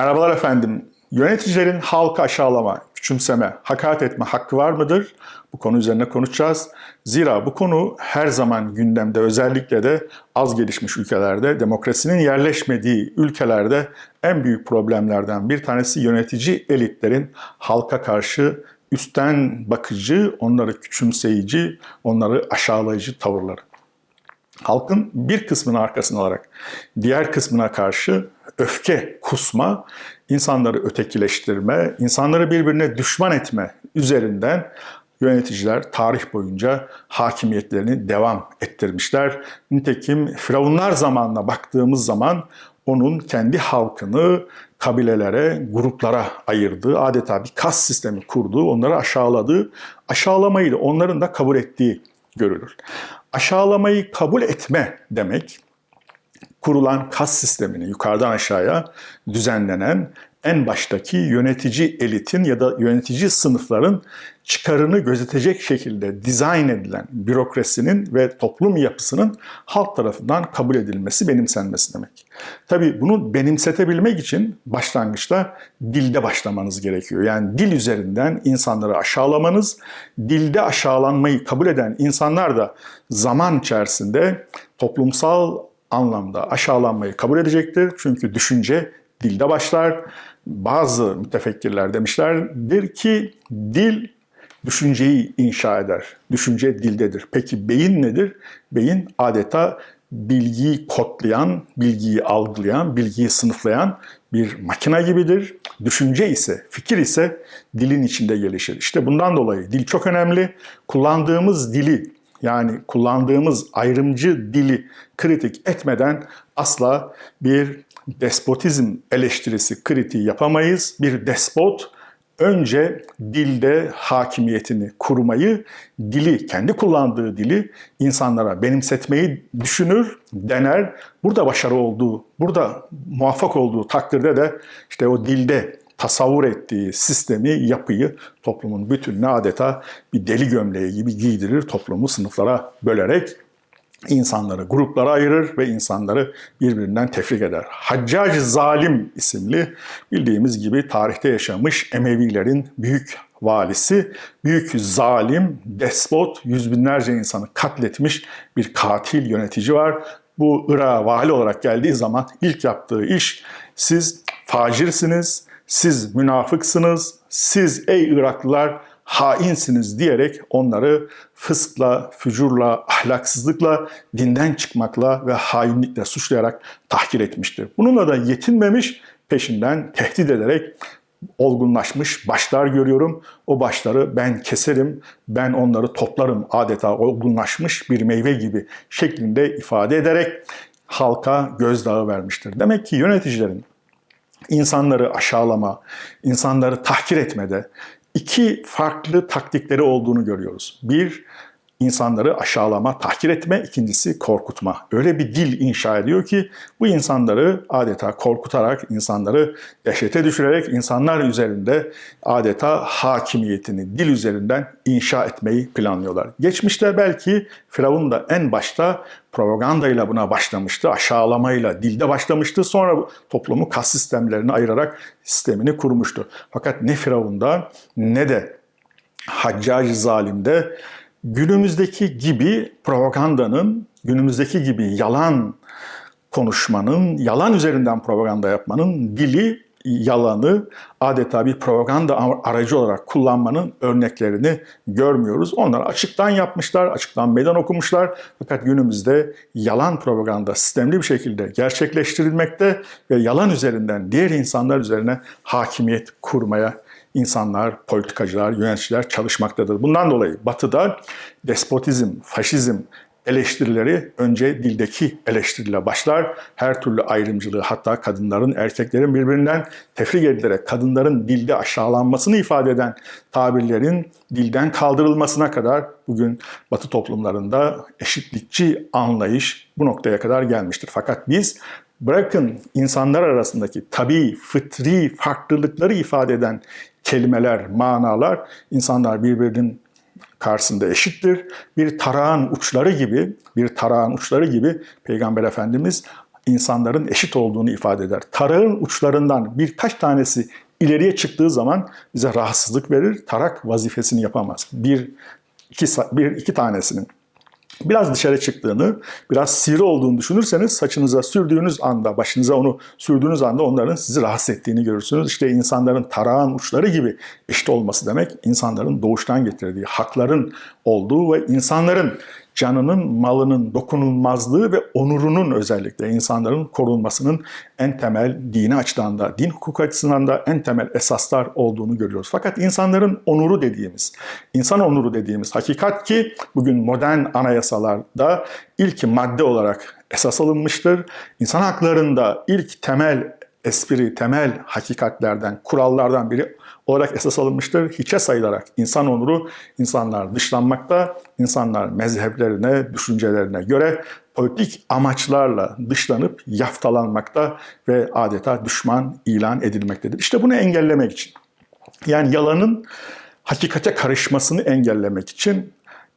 Merhabalar efendim. Yöneticilerin halkı aşağılama, küçümseme, hakaret etme hakkı var mıdır? Bu konu üzerine konuşacağız. Zira bu konu her zaman gündemde özellikle de az gelişmiş ülkelerde, demokrasinin yerleşmediği ülkelerde en büyük problemlerden bir tanesi yönetici elitlerin halka karşı üstten bakıcı, onları küçümseyici, onları aşağılayıcı tavırları. Halkın bir kısmını arkasına alarak diğer kısmına karşı öfke kusma, insanları ötekileştirme, insanları birbirine düşman etme üzerinden yöneticiler tarih boyunca hakimiyetlerini devam ettirmişler. Nitekim Firavunlar zamanına baktığımız zaman onun kendi halkını kabilelere, gruplara ayırdığı, adeta bir kas sistemi kurduğu, onları aşağıladığı, aşağılamayı da onların da kabul ettiği görülür. Aşağılamayı kabul etme demek, kurulan kas sistemini yukarıdan aşağıya düzenlenen en baştaki yönetici elitin ya da yönetici sınıfların çıkarını gözetecek şekilde dizayn edilen bürokrasinin ve toplum yapısının halk tarafından kabul edilmesi, benimsenmesi demek. Tabii bunu benimsetebilmek için başlangıçta dilde başlamanız gerekiyor. Yani dil üzerinden insanları aşağılamanız, dilde aşağılanmayı kabul eden insanlar da zaman içerisinde toplumsal anlamda aşağılanmayı kabul edecektir. Çünkü düşünce dilde başlar. Bazı mütefekkirler demişlerdir ki dil düşünceyi inşa eder. Düşünce dildedir. Peki beyin nedir? Beyin adeta bilgiyi kodlayan, bilgiyi algılayan, bilgiyi sınıflayan bir makine gibidir. Düşünce ise, fikir ise dilin içinde gelişir. İşte bundan dolayı dil çok önemli. Kullandığımız dili yani kullandığımız ayrımcı dili kritik etmeden asla bir despotizm eleştirisi kritiği yapamayız. Bir despot önce dilde hakimiyetini kurmayı, dili, kendi kullandığı dili insanlara benimsetmeyi düşünür, dener. Burada başarı olduğu, burada muvaffak olduğu takdirde de işte o dilde tasavvur ettiği sistemi, yapıyı toplumun bütününe adeta bir deli gömleği gibi giydirir, toplumu sınıflara bölerek insanları gruplara ayırır ve insanları birbirinden tefrik eder. Haccac Zalim isimli bildiğimiz gibi tarihte yaşamış Emevilerin büyük valisi, büyük zalim, despot, yüz binlerce insanı katletmiş bir katil yönetici var. Bu Irak'a vali olarak geldiği zaman ilk yaptığı iş siz facirsiniz, siz münafıksınız, siz ey Iraklılar hainsiniz diyerek onları fıskla, fücurla, ahlaksızlıkla, dinden çıkmakla ve hainlikle suçlayarak tahkir etmiştir. Bununla da yetinmemiş, peşinden tehdit ederek olgunlaşmış başlar görüyorum. O başları ben keserim, ben onları toplarım adeta olgunlaşmış bir meyve gibi şeklinde ifade ederek halka gözdağı vermiştir. Demek ki yöneticilerin insanları aşağılama, insanları tahkir etmede iki farklı taktikleri olduğunu görüyoruz. Bir, insanları aşağılama, tahkir etme, ikincisi korkutma. Öyle bir dil inşa ediyor ki bu insanları adeta korkutarak, insanları dehşete düşürerek insanlar üzerinde adeta hakimiyetini dil üzerinden inşa etmeyi planlıyorlar. Geçmişte belki Firavun da en başta propagandayla buna başlamıştı, aşağılamayla dilde başlamıştı. Sonra toplumu kas sistemlerini ayırarak sistemini kurmuştu. Fakat ne Firavun'da ne de Haccac zalimde günümüzdeki gibi propagandanın, günümüzdeki gibi yalan konuşmanın, yalan üzerinden propaganda yapmanın dili yalanı adeta bir propaganda aracı olarak kullanmanın örneklerini görmüyoruz. Onlar açıktan yapmışlar, açıktan meydan okumuşlar. Fakat günümüzde yalan propaganda sistemli bir şekilde gerçekleştirilmekte ve yalan üzerinden diğer insanlar üzerine hakimiyet kurmaya insanlar, politikacılar, yöneticiler çalışmaktadır. Bundan dolayı Batı'da despotizm, faşizm eleştirileri önce dildeki eleştiriyle başlar. Her türlü ayrımcılığı hatta kadınların, erkeklerin birbirinden tefrik edilerek kadınların dilde aşağılanmasını ifade eden tabirlerin dilden kaldırılmasına kadar bugün Batı toplumlarında eşitlikçi anlayış bu noktaya kadar gelmiştir. Fakat biz bırakın insanlar arasındaki tabii, fıtri farklılıkları ifade eden kelimeler, manalar insanlar birbirinin karşısında eşittir. Bir tarağın uçları gibi, bir tarağın uçları gibi Peygamber Efendimiz insanların eşit olduğunu ifade eder. Tarağın uçlarından birkaç tanesi ileriye çıktığı zaman bize rahatsızlık verir. Tarak vazifesini yapamaz. Bir, iki, bir, iki tanesinin biraz dışarı çıktığını, biraz sivri olduğunu düşünürseniz saçınıza sürdüğünüz anda, başınıza onu sürdüğünüz anda onların sizi rahatsız ettiğini görürsünüz. İşte insanların tarağın uçları gibi eşit olması demek insanların doğuştan getirdiği hakların olduğu ve insanların canının, malının dokunulmazlığı ve onurunun özellikle insanların korunmasının en temel dini açıdan da, din hukuk açısından da en temel esaslar olduğunu görüyoruz. Fakat insanların onuru dediğimiz, insan onuru dediğimiz hakikat ki bugün modern anayasalarda ilk madde olarak esas alınmıştır. İnsan haklarında ilk temel espri, temel hakikatlerden, kurallardan biri olarak esas alınmıştır. Hiçe sayılarak insan onuru, insanlar dışlanmakta, insanlar mezheplerine, düşüncelerine göre politik amaçlarla dışlanıp yaftalanmakta ve adeta düşman ilan edilmektedir. İşte bunu engellemek için, yani yalanın hakikate karışmasını engellemek için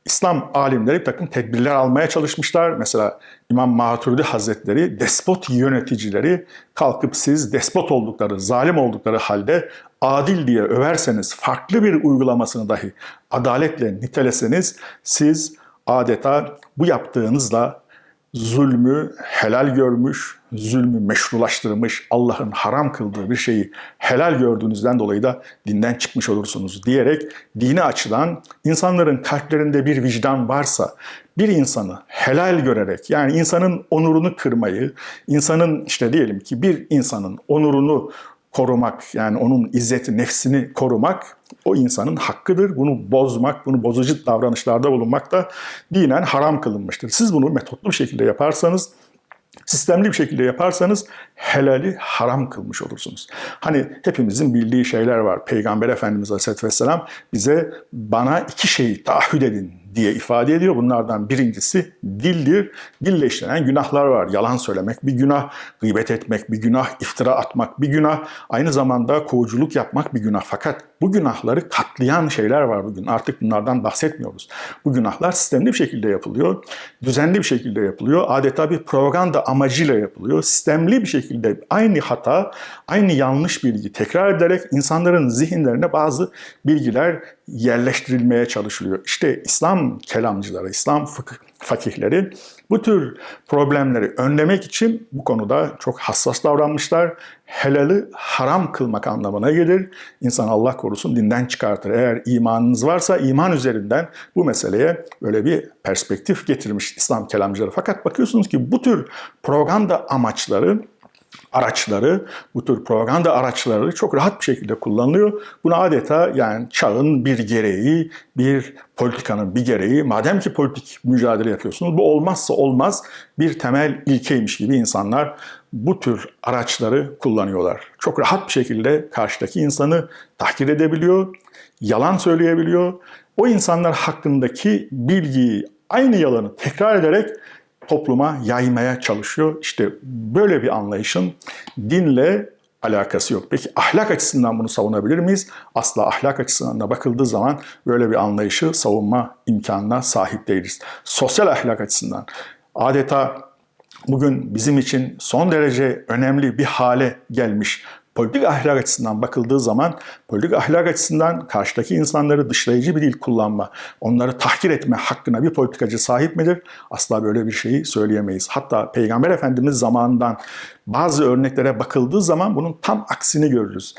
İslam alimleri bir takım tedbirler almaya çalışmışlar. Mesela İmam Maturidi Hazretleri despot yöneticileri kalkıp siz despot oldukları, zalim oldukları halde adil diye överseniz, farklı bir uygulamasını dahi adaletle niteleseniz siz adeta bu yaptığınızla zulmü helal görmüş, zulmü meşrulaştırmış, Allah'ın haram kıldığı bir şeyi helal gördüğünüzden dolayı da dinden çıkmış olursunuz diyerek dini açıdan insanların kalplerinde bir vicdan varsa bir insanı helal görerek yani insanın onurunu kırmayı, insanın işte diyelim ki bir insanın onurunu korumak yani onun izzeti nefsini korumak o insanın hakkıdır. Bunu bozmak, bunu bozucu davranışlarda bulunmak da dinen haram kılınmıştır. Siz bunu metotlu bir şekilde yaparsanız sistemli bir şekilde yaparsanız helali haram kılmış olursunuz. Hani hepimizin bildiği şeyler var. Peygamber Efendimiz Aleyhisselatü Vesselam bize bana iki şeyi taahhüt edin diye ifade ediyor. Bunlardan birincisi dildir. Dille işlenen günahlar var. Yalan söylemek bir günah, gıybet etmek bir günah, iftira atmak bir günah, aynı zamanda kovuculuk yapmak bir günah. Fakat bu günahları katlayan şeyler var bugün. Artık bunlardan bahsetmiyoruz. Bu günahlar sistemli bir şekilde yapılıyor. Düzenli bir şekilde yapılıyor. Adeta bir propaganda amacıyla yapılıyor. Sistemli bir şekilde aynı hata, aynı yanlış bilgi tekrar ederek insanların zihinlerine bazı bilgiler yerleştirilmeye çalışılıyor. İşte İslam kelamcıları, İslam fıkıh fakihleri bu tür problemleri önlemek için bu konuda çok hassas davranmışlar. Helali haram kılmak anlamına gelir. İnsan Allah korusun dinden çıkartır. Eğer imanınız varsa iman üzerinden bu meseleye böyle bir perspektif getirmiş İslam kelamcıları. Fakat bakıyorsunuz ki bu tür propaganda amaçları araçları, bu tür propaganda araçları çok rahat bir şekilde kullanılıyor. Bunu adeta yani çağın bir gereği, bir politikanın bir gereği, madem ki politik mücadele yapıyorsunuz, bu olmazsa olmaz bir temel ilkeymiş gibi insanlar bu tür araçları kullanıyorlar. Çok rahat bir şekilde karşıdaki insanı tahkir edebiliyor, yalan söyleyebiliyor. O insanlar hakkındaki bilgiyi, aynı yalanı tekrar ederek topluma yaymaya çalışıyor. İşte böyle bir anlayışın dinle alakası yok. Peki ahlak açısından bunu savunabilir miyiz? Asla ahlak açısından da bakıldığı zaman böyle bir anlayışı savunma imkanına sahip değiliz. Sosyal ahlak açısından adeta bugün bizim için son derece önemli bir hale gelmiş politik ahlak açısından bakıldığı zaman politik ahlak açısından karşıdaki insanları dışlayıcı bir dil kullanma, onları tahkir etme hakkına bir politikacı sahip midir? Asla böyle bir şeyi söyleyemeyiz. Hatta Peygamber Efendimiz zamanından bazı örneklere bakıldığı zaman bunun tam aksini görürüz.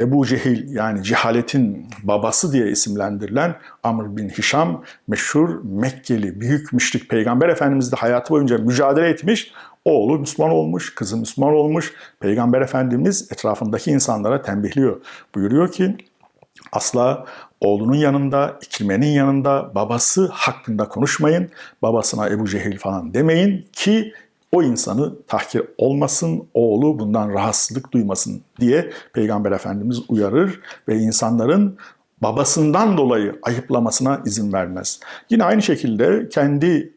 Ebu Cehil yani cehaletin babası diye isimlendirilen Amr bin Hişam meşhur Mekkeli büyük müşrik peygamber efendimiz de hayatı boyunca mücadele etmiş. Oğlu Müslüman olmuş, kızı Müslüman olmuş. Peygamber Efendimiz etrafındaki insanlara tembihliyor. Buyuruyor ki asla oğlunun yanında, ikilmenin yanında babası hakkında konuşmayın. Babasına Ebu Cehil falan demeyin ki o insanı tahkir olmasın, oğlu bundan rahatsızlık duymasın diye Peygamber Efendimiz uyarır ve insanların babasından dolayı ayıplamasına izin vermez. Yine aynı şekilde kendi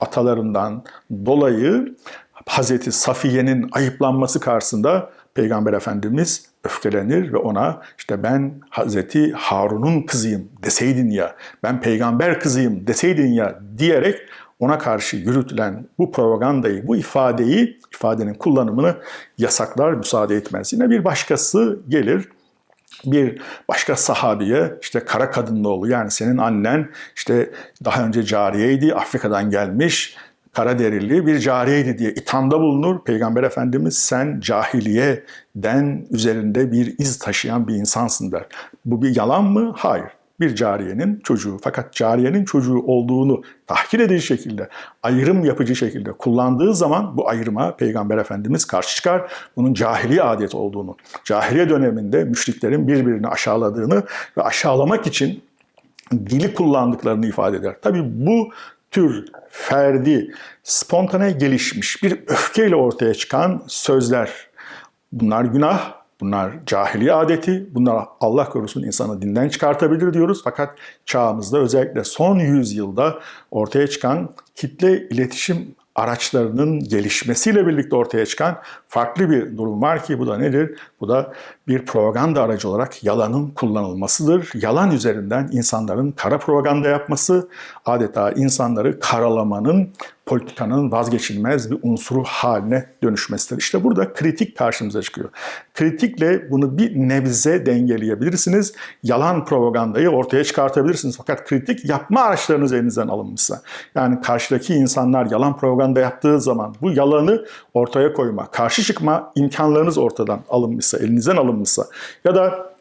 atalarından dolayı Hazreti Safiye'nin ayıplanması karşısında Peygamber Efendimiz öfkelenir ve ona işte ben Hazreti Harun'un kızıyım deseydin ya, ben peygamber kızıyım deseydin ya diyerek ona karşı yürütülen bu propagandayı, bu ifadeyi, ifadenin kullanımını yasaklar, müsaade etmez. Yine bir başkası gelir, bir başka sahabiye işte kara kadınlı oğlu yani senin annen işte daha önce cariyeydi Afrika'dan gelmiş kara derili bir cariyeydi diye ithamda bulunur. Peygamber Efendimiz sen cahiliyeden üzerinde bir iz taşıyan bir insansın der. Bu bir yalan mı? Hayır bir cariyenin çocuğu. Fakat cariyenin çocuğu olduğunu tahkir edici şekilde, ayrım yapıcı şekilde kullandığı zaman bu ayrıma Peygamber Efendimiz karşı çıkar. Bunun cahiliye adet olduğunu, cahiliye döneminde müşriklerin birbirini aşağıladığını ve aşağılamak için dili kullandıklarını ifade eder. Tabi bu tür ferdi, spontane gelişmiş bir öfkeyle ortaya çıkan sözler. Bunlar günah, Bunlar cahiliye adeti, bunlar Allah korusun insanı dinden çıkartabilir diyoruz. Fakat çağımızda özellikle son yüzyılda ortaya çıkan kitle iletişim araçlarının gelişmesiyle birlikte ortaya çıkan farklı bir durum var ki bu da nedir? Bu da bir propaganda aracı olarak yalanın kullanılmasıdır. Yalan üzerinden insanların kara propaganda yapması, adeta insanları karalamanın politikanın vazgeçilmez bir unsuru haline dönüşmesidir. İşte burada kritik karşımıza çıkıyor. Kritikle bunu bir nebze dengeleyebilirsiniz. Yalan propagandayı ortaya çıkartabilirsiniz. Fakat kritik yapma araçlarınız elinizden alınmışsa, yani karşıdaki insanlar yalan propaganda yaptığı zaman bu yalanı ortaya koyma, karşı çıkma imkanlarınız ortadan alınmışsa, elinizden alınmışsa ya da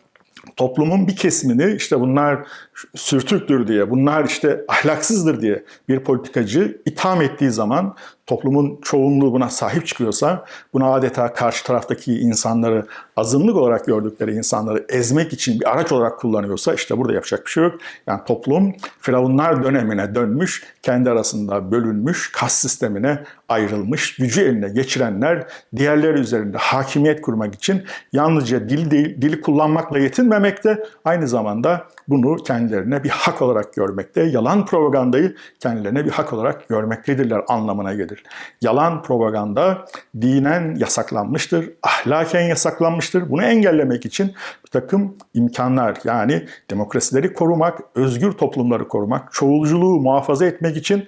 toplumun bir kesimini işte bunlar sürtüktür diye, bunlar işte ahlaksızdır diye bir politikacı itham ettiği zaman toplumun çoğunluğu buna sahip çıkıyorsa, buna adeta karşı taraftaki insanları, azınlık olarak gördükleri insanları ezmek için bir araç olarak kullanıyorsa işte burada yapacak bir şey yok. Yani toplum firavunlar dönemine dönmüş, kendi arasında bölünmüş, kas sistemine ayrılmış, gücü eline geçirenler diğerleri üzerinde hakimiyet kurmak için yalnızca dil değil, dili kullanmakla yetinmemekte, aynı zamanda bunu kendilerine bir hak olarak görmekte, yalan propagandayı kendilerine bir hak olarak görmektedirler anlamına gelir. Yalan propaganda dinen yasaklanmıştır, ahlaken yasaklanmıştır. Bunu engellemek için bir takım imkanlar yani demokrasileri korumak, özgür toplumları korumak, çoğulculuğu muhafaza etmek için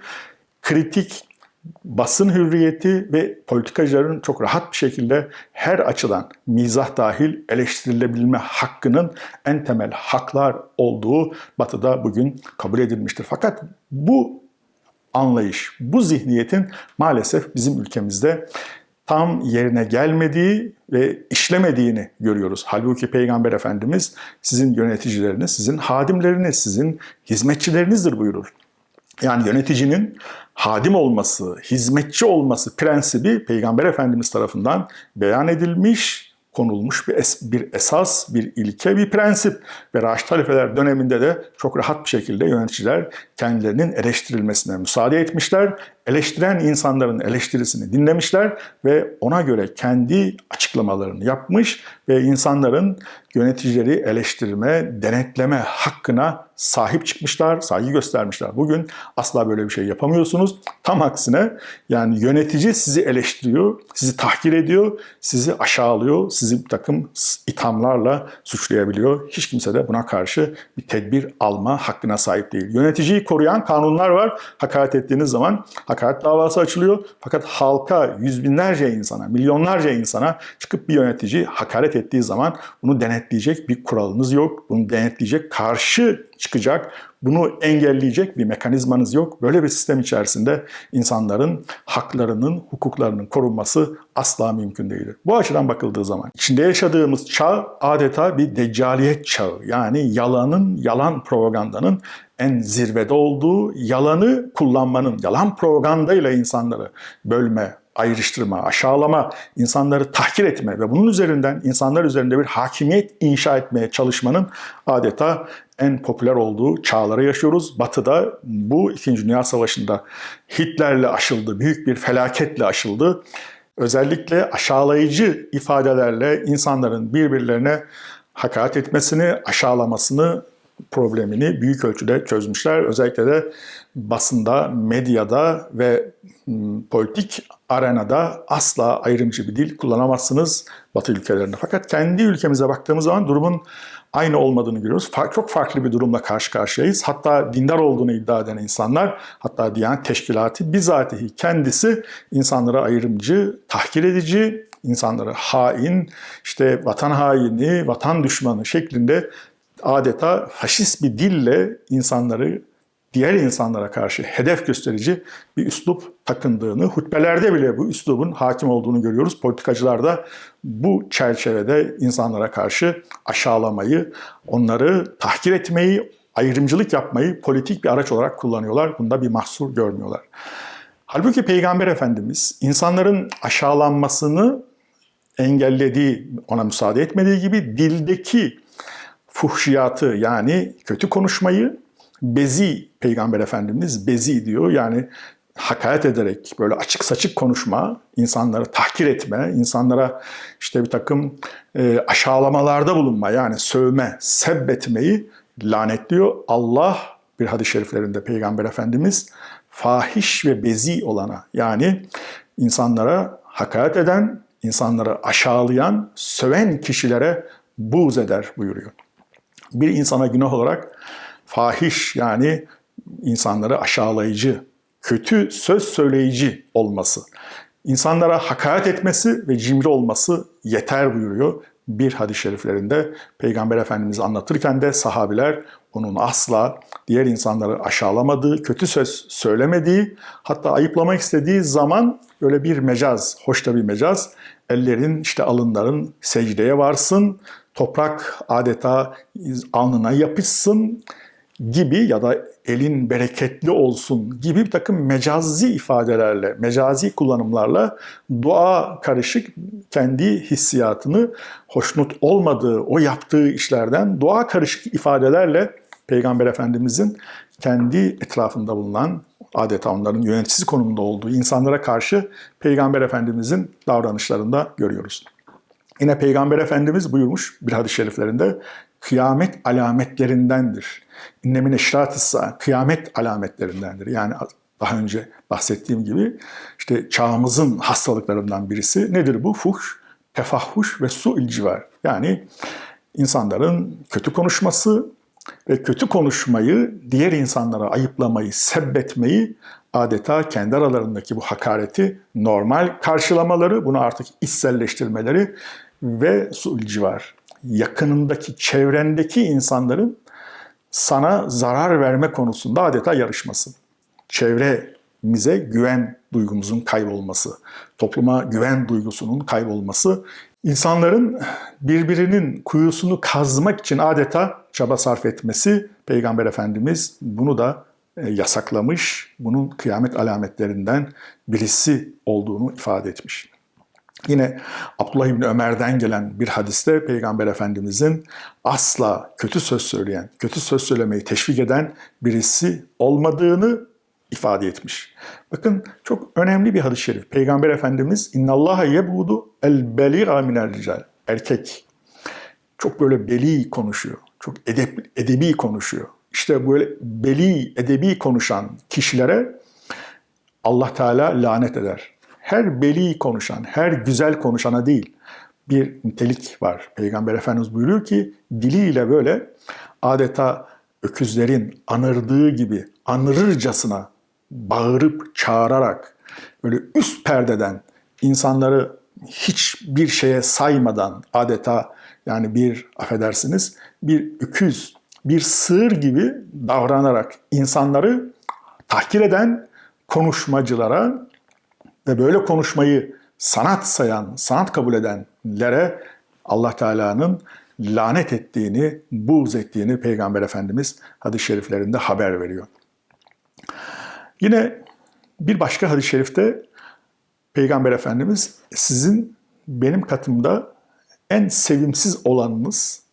kritik basın hürriyeti ve politikacıların çok rahat bir şekilde her açıdan mizah dahil eleştirilebilme hakkının en temel haklar olduğu Batı'da bugün kabul edilmiştir. Fakat bu anlayış, bu zihniyetin maalesef bizim ülkemizde tam yerine gelmediği ve işlemediğini görüyoruz. Halbuki Peygamber Efendimiz sizin yöneticileriniz, sizin hadimleriniz, sizin hizmetçilerinizdir buyurur. Yani yöneticinin hadim olması, hizmetçi olması prensibi Peygamber Efendimiz tarafından beyan edilmiş, konulmuş bir, es, bir esas, bir ilke, bir prensip. Ve Raşid halifeler döneminde de çok rahat bir şekilde yöneticiler kendilerinin eleştirilmesine müsaade etmişler. Eleştiren insanların eleştirisini dinlemişler ve ona göre kendi açıklamalarını yapmış ve insanların yöneticileri eleştirme, denetleme hakkına sahip çıkmışlar, saygı göstermişler. Bugün asla böyle bir şey yapamıyorsunuz. Tam aksine yani yönetici sizi eleştiriyor, sizi tahkir ediyor, sizi aşağılıyor, sizi bir takım ithamlarla suçlayabiliyor. Hiç kimse de buna karşı bir tedbir alma hakkına sahip değil. Yöneticiyi koruyan kanunlar var. Hakaret ettiğiniz zaman hakaret davası açılıyor. Fakat halka, yüz binlerce insana, milyonlarca insana çıkıp bir yönetici hakaret ettiği zaman bunu denetleyecek bir kuralınız yok. Bunu denetleyecek karşı çıkacak. Bunu engelleyecek bir mekanizmanız yok. Böyle bir sistem içerisinde insanların haklarının, hukuklarının korunması asla mümkün değildir. Bu açıdan bakıldığı zaman içinde yaşadığımız çağ adeta bir deccaliyet çağı. Yani yalanın, yalan propagandanın en zirvede olduğu, yalanı kullanmanın, yalan propagandayla insanları bölme, ayrıştırma, aşağılama, insanları tahkir etme ve bunun üzerinden insanlar üzerinde bir hakimiyet inşa etmeye çalışmanın adeta en popüler olduğu çağları yaşıyoruz. Batı'da bu 2. Dünya Savaşı'nda Hitler'le aşıldı, büyük bir felaketle aşıldı. Özellikle aşağılayıcı ifadelerle insanların birbirlerine hakaret etmesini, aşağılamasını problemini büyük ölçüde çözmüşler. Özellikle de basında, medyada ve m, politik arenada asla ayrımcı bir dil kullanamazsınız Batı ülkelerinde. Fakat kendi ülkemize baktığımız zaman durumun aynı olmadığını görüyoruz. Çok farklı bir durumla karşı karşıyayız. Hatta dindar olduğunu iddia eden insanlar, hatta Diyanet Teşkilatı bizatihi kendisi insanlara ayrımcı, tahkir edici, insanları hain, işte vatan haini, vatan düşmanı şeklinde adeta faşist bir dille insanları diğer insanlara karşı hedef gösterici bir üslup takındığını, hutbelerde bile bu üslubun hakim olduğunu görüyoruz. Politikacılar da bu çerçevede insanlara karşı aşağılamayı, onları tahkir etmeyi, ayrımcılık yapmayı politik bir araç olarak kullanıyorlar. Bunda bir mahsur görmüyorlar. Halbuki Peygamber Efendimiz insanların aşağılanmasını engellediği, ona müsaade etmediği gibi dildeki fuhşiyatı yani kötü konuşmayı bezi Peygamber Efendimiz bezi diyor. Yani hakaret ederek böyle açık saçık konuşma, insanları tahkir etme, insanlara işte bir takım e, aşağılamalarda bulunma yani sövme, sebbetmeyi lanetliyor. Allah bir hadis-i şeriflerinde Peygamber Efendimiz fahiş ve bezi olana yani insanlara hakaret eden, insanları aşağılayan, söven kişilere buğz eder buyuruyor. Bir insana günah olarak fahiş yani insanları aşağılayıcı, kötü söz söyleyici olması, insanlara hakaret etmesi ve cimri olması yeter buyuruyor. Bir hadis-i şeriflerinde Peygamber Efendimiz anlatırken de sahabiler onun asla diğer insanları aşağılamadığı, kötü söz söylemediği, hatta ayıplamak istediği zaman böyle bir mecaz, hoş da bir mecaz, ellerin işte alınların secdeye varsın, toprak adeta alnına yapışsın gibi ya da elin bereketli olsun gibi bir takım mecazi ifadelerle, mecazi kullanımlarla dua karışık kendi hissiyatını hoşnut olmadığı, o yaptığı işlerden dua karışık ifadelerle Peygamber Efendimizin kendi etrafında bulunan adeta onların yöneticisi konumunda olduğu insanlara karşı Peygamber Efendimizin davranışlarında görüyoruz. Yine Peygamber Efendimiz buyurmuş bir hadis-i şeriflerinde kıyamet alametlerindendir. İnnemin eşratissa kıyamet alametlerindendir. Yani daha önce bahsettiğim gibi işte çağımızın hastalıklarından birisi nedir bu? Fuhş, tefahhuş ve su'il civar. Yani insanların kötü konuşması ve kötü konuşmayı, diğer insanlara ayıplamayı, sebbetmeyi adeta kendi aralarındaki bu hakareti normal karşılamaları, bunu artık içselleştirmeleri ve su'il civar. Yakınındaki, çevrendeki insanların sana zarar verme konusunda adeta yarışması. Çevremize güven duygumuzun kaybolması, topluma güven duygusunun kaybolması, insanların birbirinin kuyusunu kazmak için adeta çaba sarf etmesi, Peygamber Efendimiz bunu da e, yasaklamış, bunun kıyamet alametlerinden birisi olduğunu ifade etmiş. Yine Abdullah İbni Ömer'den gelen bir hadiste Peygamber Efendimizin asla kötü söz söyleyen, kötü söz söylemeyi teşvik eden birisi olmadığını ifade etmiş. Bakın çok önemli bir hadis-i şerif. Peygamber Efendimiz innallaha yebudu el beliga minel rical. Erkek. Çok böyle beli konuşuyor. Çok edep, edebi konuşuyor. İşte böyle beli, edebi konuşan kişilere Allah Teala lanet eder her beli konuşan, her güzel konuşana değil bir nitelik var. Peygamber Efendimiz buyuruyor ki diliyle böyle adeta öküzlerin anırdığı gibi anırırcasına bağırıp çağırarak böyle üst perdeden insanları hiçbir şeye saymadan adeta yani bir affedersiniz bir öküz, bir sığır gibi davranarak insanları tahkir eden konuşmacılara ve böyle konuşmayı sanat sayan, sanat kabul edenlere Allah Teala'nın lanet ettiğini, buğz ettiğini Peygamber Efendimiz hadis-i şeriflerinde haber veriyor. Yine bir başka hadis-i şerifte Peygamber Efendimiz sizin benim katımda en sevimsiz olanınız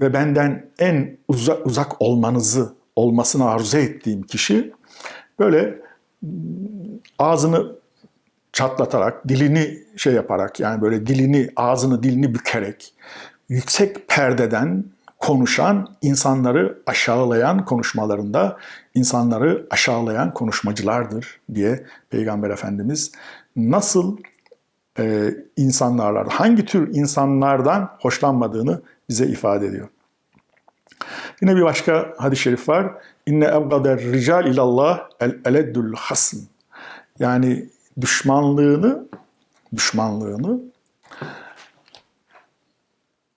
ve benden en uzak, uzak olmanızı olmasını arzu ettiğim kişi böyle ağzını çatlatarak, dilini şey yaparak yani böyle dilini, ağzını, dilini bükerek yüksek perdeden konuşan, insanları aşağılayan konuşmalarında insanları aşağılayan konuşmacılardır diye Peygamber Efendimiz nasıl e, insanlarla, hangi tür insanlardan hoşlanmadığını bize ifade ediyor. Yine bir başka hadis-i şerif var. İnne evgader rical ilallah el eleddül hasm. Yani düşmanlığını düşmanlığını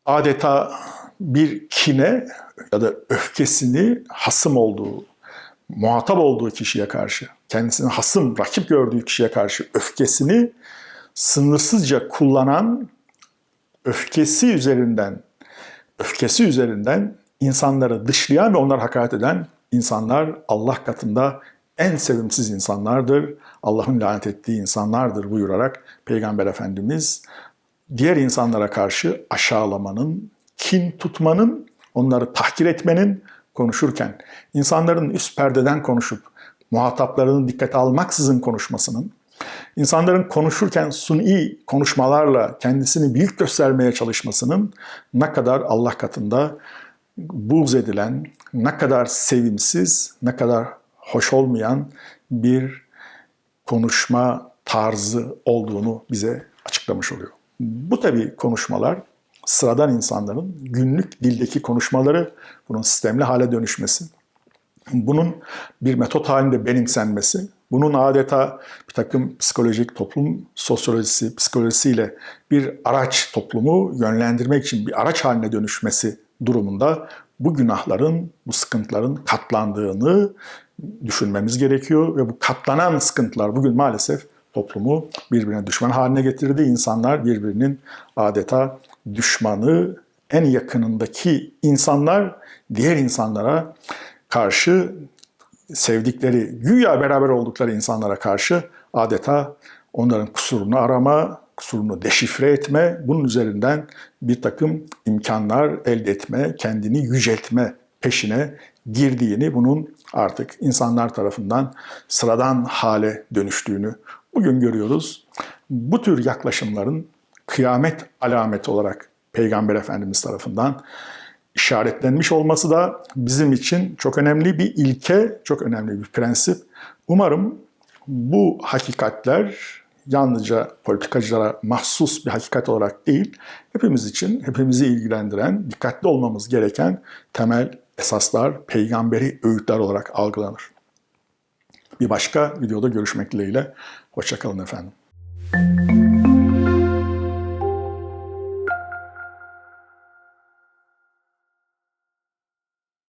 adeta bir kine ya da öfkesini hasım olduğu, muhatap olduğu kişiye karşı, kendisini hasım, rakip gördüğü kişiye karşı öfkesini sınırsızca kullanan, öfkesi üzerinden, öfkesi üzerinden insanları dışlayan ve onlara hakaret eden insanlar Allah katında en sevimsiz insanlardır. Allah'ın lanet ettiği insanlardır buyurarak Peygamber Efendimiz diğer insanlara karşı aşağılamanın, kin tutmanın, onları tahkir etmenin konuşurken insanların üst perdeden konuşup muhataplarını dikkate almaksızın konuşmasının, insanların konuşurken suni konuşmalarla kendisini büyük göstermeye çalışmasının ne kadar Allah katında buğz edilen, ne kadar sevimsiz, ne kadar hoş olmayan bir konuşma tarzı olduğunu bize açıklamış oluyor. Bu tabii konuşmalar sıradan insanların günlük dildeki konuşmaları bunun sistemli hale dönüşmesi, bunun bir metot halinde benimsenmesi, bunun adeta bir takım psikolojik toplum sosyolojisi, psikolojisiyle bir araç toplumu yönlendirmek için bir araç haline dönüşmesi durumunda bu günahların, bu sıkıntıların katlandığını düşünmemiz gerekiyor ve bu katlanan sıkıntılar bugün maalesef toplumu birbirine düşman haline getirdi. İnsanlar birbirinin adeta düşmanı, en yakınındaki insanlar diğer insanlara karşı sevdikleri, güya beraber oldukları insanlara karşı adeta onların kusurunu arama, kusurunu deşifre etme, bunun üzerinden bir takım imkanlar elde etme, kendini yüceltme peşine girdiğini, bunun artık insanlar tarafından sıradan hale dönüştüğünü bugün görüyoruz. Bu tür yaklaşımların kıyamet alameti olarak Peygamber Efendimiz tarafından işaretlenmiş olması da bizim için çok önemli bir ilke, çok önemli bir prensip. Umarım bu hakikatler yalnızca politikacılara mahsus bir hakikat olarak değil, hepimiz için, hepimizi ilgilendiren, dikkatli olmamız gereken temel esaslar peygamberi öğütler olarak algılanır. Bir başka videoda görüşmek dileğiyle. Hoşçakalın efendim. Müzik